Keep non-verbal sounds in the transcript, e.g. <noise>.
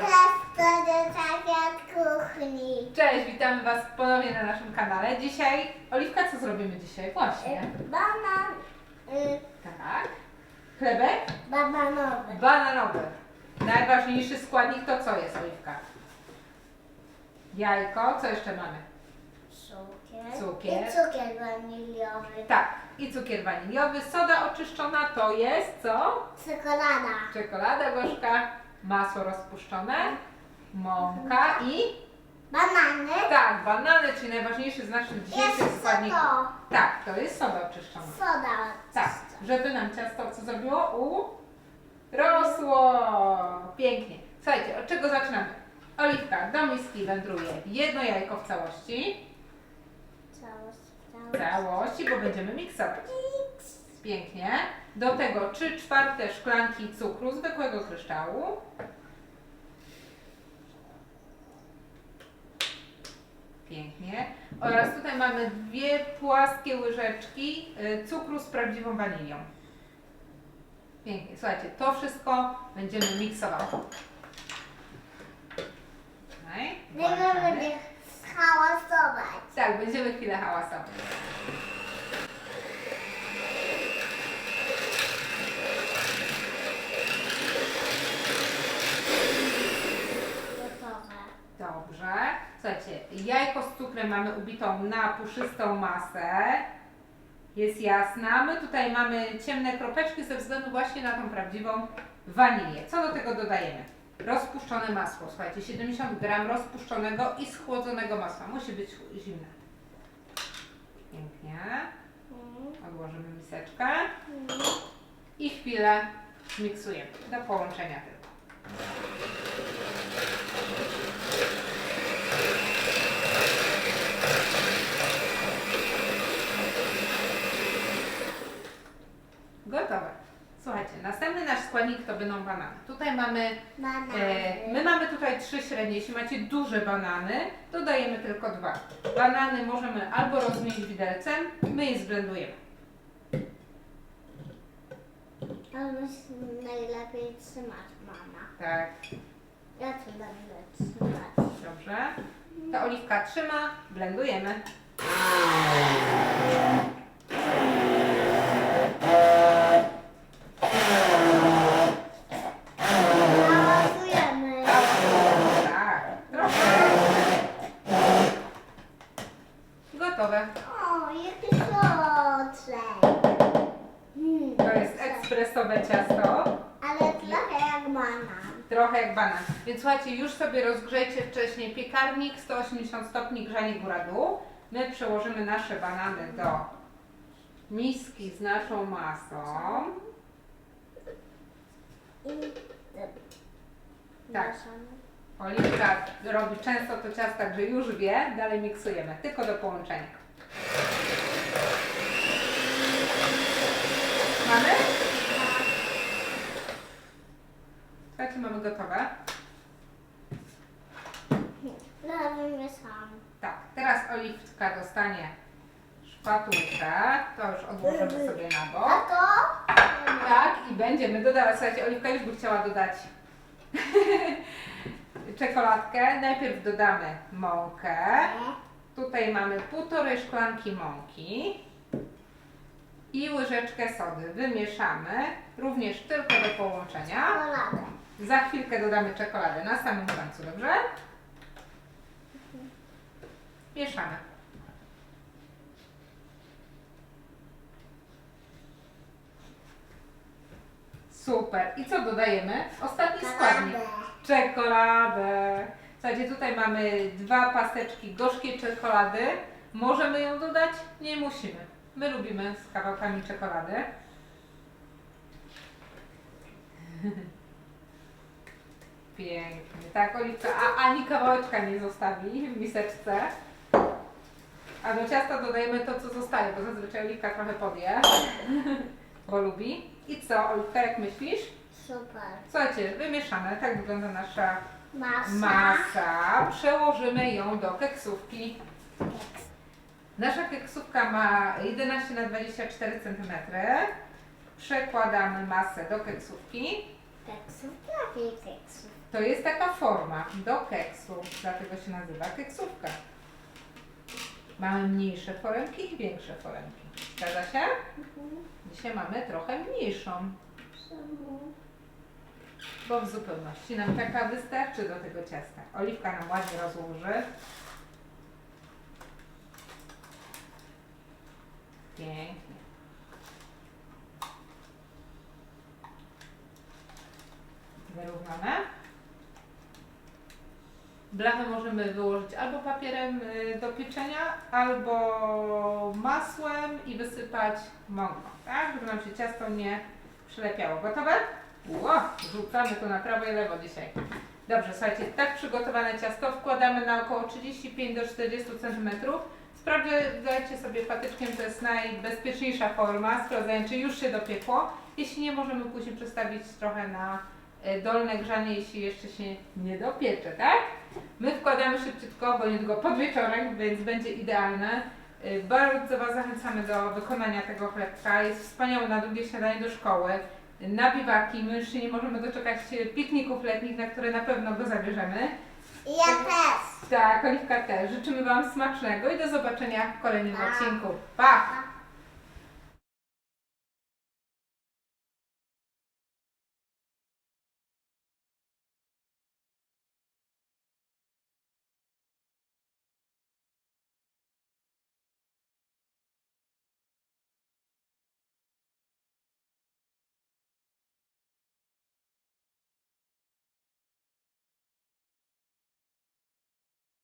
Ciasto do kuchni. Cześć, witamy Was ponownie na naszym kanale. Dzisiaj, Oliwka, co zrobimy dzisiaj? Właśnie. Banan y, Tak. Chlebek bananowy. bananowy. Najważniejszy składnik to co jest, Oliwka? Jajko, co jeszcze mamy? Cukier. Cukier. I cukier waniliowy. Tak, i cukier waniliowy, soda oczyszczona to jest co? Czekolada. Czekolada gorzka, masło rozpuszczone, mąka i Banany. tak, banany, czyli najważniejszy z naszych dzisiejszych Jest składników. to. Tak, to jest soda oczyszczona. Soda. Tak, żeby nam ciasto co zrobiło? U rosło. Pięknie. Słuchajcie, od czego zaczynamy? Oliwka do miski wędruje jedno jajko w całości. Całość. W całości, bo będziemy miksować. Pięknie. Do tego 3 czwarte szklanki cukru zwykłego kryształu. Pięknie. Oraz tutaj mamy dwie płaskie łyżeczki y, cukru z prawdziwą wanilią. Pięknie. Słuchajcie, to wszystko będziemy miksować. Będziemy będzie schałasować. Tak, będziemy chwilę hałasować. Gotowe. Dobrze. Słuchajcie, mamy ubitą na puszystą masę. Jest jasna. My tutaj mamy ciemne kropeczki ze względu właśnie na tą prawdziwą wanilię. Co do tego dodajemy? Rozpuszczone masło. Słuchajcie, 70 gram rozpuszczonego i schłodzonego masła. Musi być zimne. Pięknie. Mm. Odłożymy miseczkę i chwilę miksujemy do połączenia tylko. Gotowe. Słuchajcie, następny nasz składnik to będą banany. Tutaj mamy, e, my mamy tutaj trzy średnie. Jeśli macie duże banany, dodajemy tylko dwa. Banany możemy albo rozmienić widelcem, my je zblendujemy. Ale najlepiej trzymać, mama. Tak, Ja tu będę trzymać. dobrze. Ta oliwka trzyma, blendujemy. Hałasujemy. Tak, trochę. Gotowe. O, jaki słodszy. Mm, To jest ekspresowe ciasto. Ale trochę jak banan. Trochę jak banan. Więc słuchajcie, już sobie rozgrzejcie wcześniej piekarnik 180 stopni grzanie góra-dół. My przełożymy nasze banany do miski z naszą masą. I Tak. Oliwka robi często to ciasto, także już wie. Dalej miksujemy, tylko do połączenia. Mamy? Słuchajcie, mamy gotowe. Razem mieszam. Tak, teraz Oliwka dostanie szpatułkę. To już odłożymy sobie na A bok. to? Tak, i będziemy dodawać. Słuchajcie, Oliwka już by chciała dodać <laughs> czekoladkę. Najpierw dodamy mąkę. Tutaj mamy półtorej szklanki mąki i łyżeczkę sody. Wymieszamy również tylko do połączenia. Czekoladę. Za chwilkę dodamy czekoladę na samym końcu, dobrze? Mieszamy. Super. I co dodajemy? Ostatni składnik. Czekoladę. Słuchajcie, tutaj mamy dwa paseczki gorzkiej czekolady. Możemy ją dodać? Nie musimy. My lubimy z kawałkami czekolady. <laughs> Pięknie. Tak, Oliwka, a ani kawałeczka nie zostawi w miseczce. A do ciasta dodajemy to, co zostaje, bo zazwyczaj Oliwka trochę podje, <laughs> bo lubi. I co, Oliwka, jak myślisz? Super. Słuchajcie, wymieszane, tak wygląda nasza Masa. masa. Przełożymy ją do keksówki. Nasza keksówka ma 11 na 24 cm. Przekładamy masę do keksówki. Keksów. Jakiej keksów? To jest taka forma do keksu, dlatego się nazywa keksówka. Mamy mniejsze foremki i większe foremki. Zgadza się? Mhm. Dzisiaj mamy trochę mniejszą, bo w zupełności nam taka wystarczy do tego ciasta. Oliwka nam ładnie rozłoży. Pięknie. Wyrównane. Blachę możemy wyłożyć albo papierem y, do pieczenia, albo masłem i wysypać mąką, tak? Żeby nam się ciasto nie przylepiało. Gotowe? Ło, rzucamy to na prawo i lewo dzisiaj. Dobrze, słuchajcie, tak przygotowane ciasto wkładamy na około 35 do 40 cm. Sprawdzajcie sobie patyczkiem, to jest najbezpieczniejsza forma, sprawdzając, czy już się dopiekło. Jeśli nie, możemy później przestawić trochę na e, dolne grzanie, jeśli jeszcze się nie dopiecze, tak? My wkładamy szybciutko, bo niedługo podwieczorek, więc będzie idealne. Y, Bardzo Was zachęcamy do wykonania tego chlebka. Jest wspaniały na drugie śniadanie do szkoły. Na biwaki. My już się nie możemy doczekać pikników letnich, na które na pewno go zabierzemy. Ja też. Tak, Oliwka też. Życzymy Wam smacznego i do zobaczenia w kolejnym odcinku. Pa.